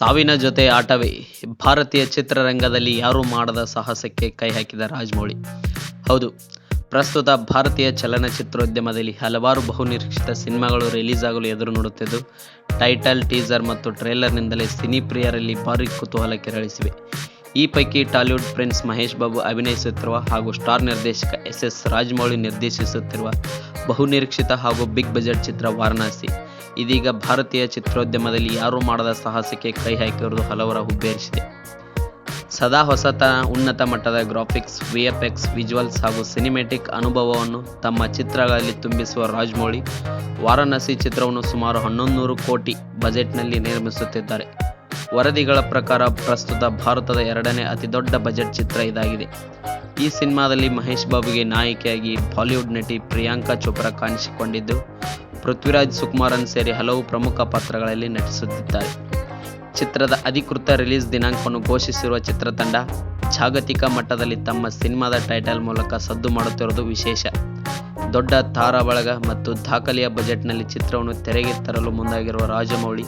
ಸಾವಿನ ಜೊತೆ ಆಟವೇ. ಭಾರತೀಯ ಚಿತ್ರರಂಗದಲ್ಲಿ ಯಾರೂ ಮಾಡದ ಸಾಹಸಕ್ಕೆ ಕೈ ಹಾಕಿದ ರಾಜಮೌಳಿ. ಹೌದು, ಪ್ರಸ್ತುತ ಭಾರತೀಯ ಚಲನಚಿತ್ರೋದ್ಯಮದಲ್ಲಿ ಹಲವಾರು ಬಹುನಿರೀಕ್ಷಿತ ಸಿನಿಮಾಗಳು ರಿಲೀಸ್ ಆಗಲು ಎದುರು ನೋಡುತ್ತಿದ್ದು, ಟೈಟಲ್, ಟೀಸರ್ ಮತ್ತು ಟ್ರೇಲರ್ನಿಂದಲೇ ಸಿನಿ ಪ್ರಿಯರಲ್ಲಿ ಭಾರಿ ಕುತೂಹಲ ಕೆರಳಿಸಿವೆ. ಈ ಪೈಕಿ ಟಾಲಿವುಡ್ ಪ್ರಿನ್ಸ್ ಮಹೇಶ್ ಬಾಬು ಅಭಿನಯಿಸುತ್ತಿರುವ ಹಾಗೂ ಸ್ಟಾರ್ ನಿರ್ದೇಶಕ ಎಸ್ ಎಸ್ ರಾಜಮೌಳಿ ನಿರ್ದೇಶಿಸುತ್ತಿರುವ ಬಹುನಿರೀಕ್ಷಿತ ಹಾಗೂ ಬಿಗ್ ಬಜೆಟ್ ಚಿತ್ರ ವಾರಣಾಸಿ. ಇದೀಗ ಭಾರತೀಯ ಚಿತ್ರೋದ್ಯಮದಲ್ಲಿ ಯಾರೂ ಮಾಡದ ಸಾಹಸಕ್ಕೆ ಕೈ ಹಾಕಿರುವುದು ಹಲವರ ಹುಬ್ಬೇರಿಸಿದೆ. ಸದಾ ಹೊಸತನ ಉನ್ನತ ಮಟ್ಟದ ಗ್ರಾಫಿಕ್ಸ್, ವಿಎಫ್ಎಕ್ಸ್, ವಿಜುವಲ್ಸ್ ಹಾಗೂ ಸಿನಿಮೆಟಿಕ್ ಅನುಭವವನ್ನು ತಮ್ಮ ಚಿತ್ರಗಳಲ್ಲಿ ತುಂಬಿಸುವ ರಾಜ್ಮೌಳಿ, ವಾರಣಾಸಿ ಚಿತ್ರವನ್ನು ಸುಮಾರು ಹನ್ನೊಂದು ನೂರು ಕೋಟಿ ಬಜೆಟ್ನಲ್ಲಿ ನಿರ್ಮಿಸುತ್ತಿದ್ದಾರೆ. ವರದಿಗಳ ಪ್ರಕಾರ ಪ್ರಸ್ತುತ ಭಾರತದ ಎರಡನೇ ಅತಿದೊಡ್ಡ ಬಜೆಟ್ ಚಿತ್ರ ಇದಾಗಿದೆ. ಈ ಸಿನಿಮಾದಲ್ಲಿ ಮಹೇಶ್ ಬಾಬುಗೆ ನಾಯಕಿಯಾಗಿ ಬಾಲಿವುಡ್ ನಟಿ ಪ್ರಿಯಾಂಕಾ ಚೋಪ್ರಾ ಕಾಣಿಸಿಕೊಂಡಿದ್ದು ಪೃಥ್ವಿರಾಜ್ ಸುಕುಮಾರನ್ ಸೇರಿ ಹಲವು ಪ್ರಮುಖ ಪಾತ್ರಗಳಲ್ಲಿ ನಟಿಸುತ್ತಿದ್ದಾರೆ. ಚಿತ್ರದ ಅಧಿಕೃತ ರಿಲೀಸ್ ದಿನಾಂಕವನ್ನು ಘೋಷಿಸಿರುವ ಚಿತ್ರತಂಡ ಜಾಗತಿಕ ಮಟ್ಟದಲ್ಲಿ ತಮ್ಮ ಸಿನಿಮಾದ ಟೈಟಲ್ ಮೂಲಕ ಸದ್ದು ಮಾಡುತ್ತಿರುವುದು ವಿಶೇಷ. ದೊಡ್ಡ ತಾರಾ ಬಳಗ ಮತ್ತು ದಾಖಲೆಯ ಬಜೆಟ್ನಲ್ಲಿ ಚಿತ್ರವನ್ನು ತೆರೆಗೆ ತರಲು ಮುಂದಾಗಿರುವ ರಾಜಮೌಳಿ,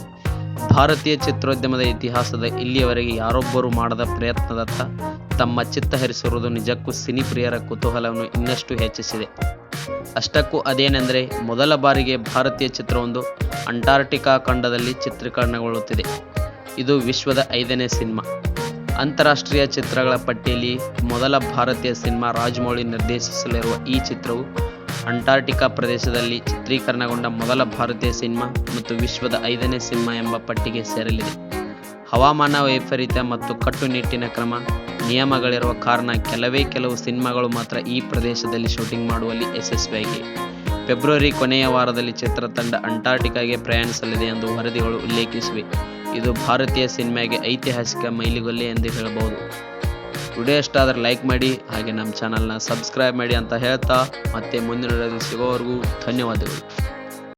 ಭಾರತೀಯ ಚಿತ್ರೋದ್ಯಮದ ಇತಿಹಾಸದ ಇಲ್ಲಿಯವರೆಗೆ ಯಾರೊಬ್ಬರೂ ಮಾಡದ ಪ್ರಯತ್ನದತ್ತ ತಮ್ಮ ಚಿತ್ತ ಹರಿಸಿರುವುದು ನಿಜಕ್ಕೂ ಸಿನಿ ಪ್ರಿಯರ ಕುತೂಹಲವನ್ನು ಇನ್ನಷ್ಟು ಹೆಚ್ಚಿಸಿದೆ. ಅಷ್ಟಕ್ಕೂ ಅದೇನೆಂದರೆ ಮೊದಲ ಬಾರಿಗೆ ಭಾರತೀಯ ಚಿತ್ರವೊಂದು ಅಂಟಾರ್ಟಿಕಾ ಖಂಡದಲ್ಲಿ ಚಿತ್ರೀಕರಣಗೊಳ್ಳುತ್ತಿದೆ. ಇದು ವಿಶ್ವದ ಐದನೇ ಸಿನಿಮಾ. ಅಂತಾರಾಷ್ಟ್ರೀಯ ಚಿತ್ರಗಳ ಪಟ್ಟಿಯಲ್ಲಿ ಮೊದಲ ಭಾರತೀಯ ಸಿನಿಮಾ ರಾಜಮೌಳಿ ನಿರ್ದೇಶಿಸಲಿರುವ ಈ ಚಿತ್ರವು ಅಂಟಾರ್ಟಿಕಾ ಪ್ರದೇಶದಲ್ಲಿ ಚಿತ್ರೀಕರಣಗೊಂಡ ಮೊದಲ ಭಾರತೀಯ ಸಿನಿಮಾ ಮತ್ತು ವಿಶ್ವದ ಐದನೇ ಸಿನಿಮಾ ಎಂಬ ಪಟ್ಟಿಗೆ ಸೇರಲಿದೆ. ಹವಾಮಾನ ವೈಪರೀತ್ಯ ಮತ್ತು ಕಟ್ಟುನಿಟ್ಟಿನ ಕ್ರಮ. ನಿಯಮಗಳಿರುವ ಕಾರಣ ಕೆಲವೇ ಕೆಲವು ಸಿನಿಮಾಗಳು ಮಾತ್ರ ಈ ಪ್ರದೇಶದಲ್ಲಿ ಶೂಟಿಂಗ್ ಮಾಡುವಲ್ಲಿ ಯಶಸ್ವಿಯಾಗಿವೆ. ಫೆಬ್ರವರಿ ಕೊನೆಯ ವಾರದಲ್ಲಿ ಚಿತ್ರತಂಡ ಅಂಟಾರ್ಟಿಕಾಗೆ ಪ್ರಯಾಣಿಸಲಿದೆ ಎಂದು ವರದಿಗಳು ಉಲ್ಲೇಖಿಸಿವೆ. ಇದು ಭಾರತೀಯ ಸಿನಿಮಾಗೆ ಐತಿಹಾಸಿಕ ಮೈಲಿಗಲ್ಲೆ ಎಂದು ಹೇಳಬಹುದು. ವಿಡಿಯೋ ಇಷ್ಟ ಲೈಕ್ ಮಾಡಿ, ಹಾಗೆ ನಮ್ಮ ಚಾನಲ್ನ ಸಬ್ಸ್ಕ್ರೈಬ್ ಮಾಡಿ ಅಂತ ಹೇಳ್ತಾ ಮತ್ತೆ ಮುಂದಿನ ಸಿಗೋವರೆಗೂ ಧನ್ಯವಾದಗಳು.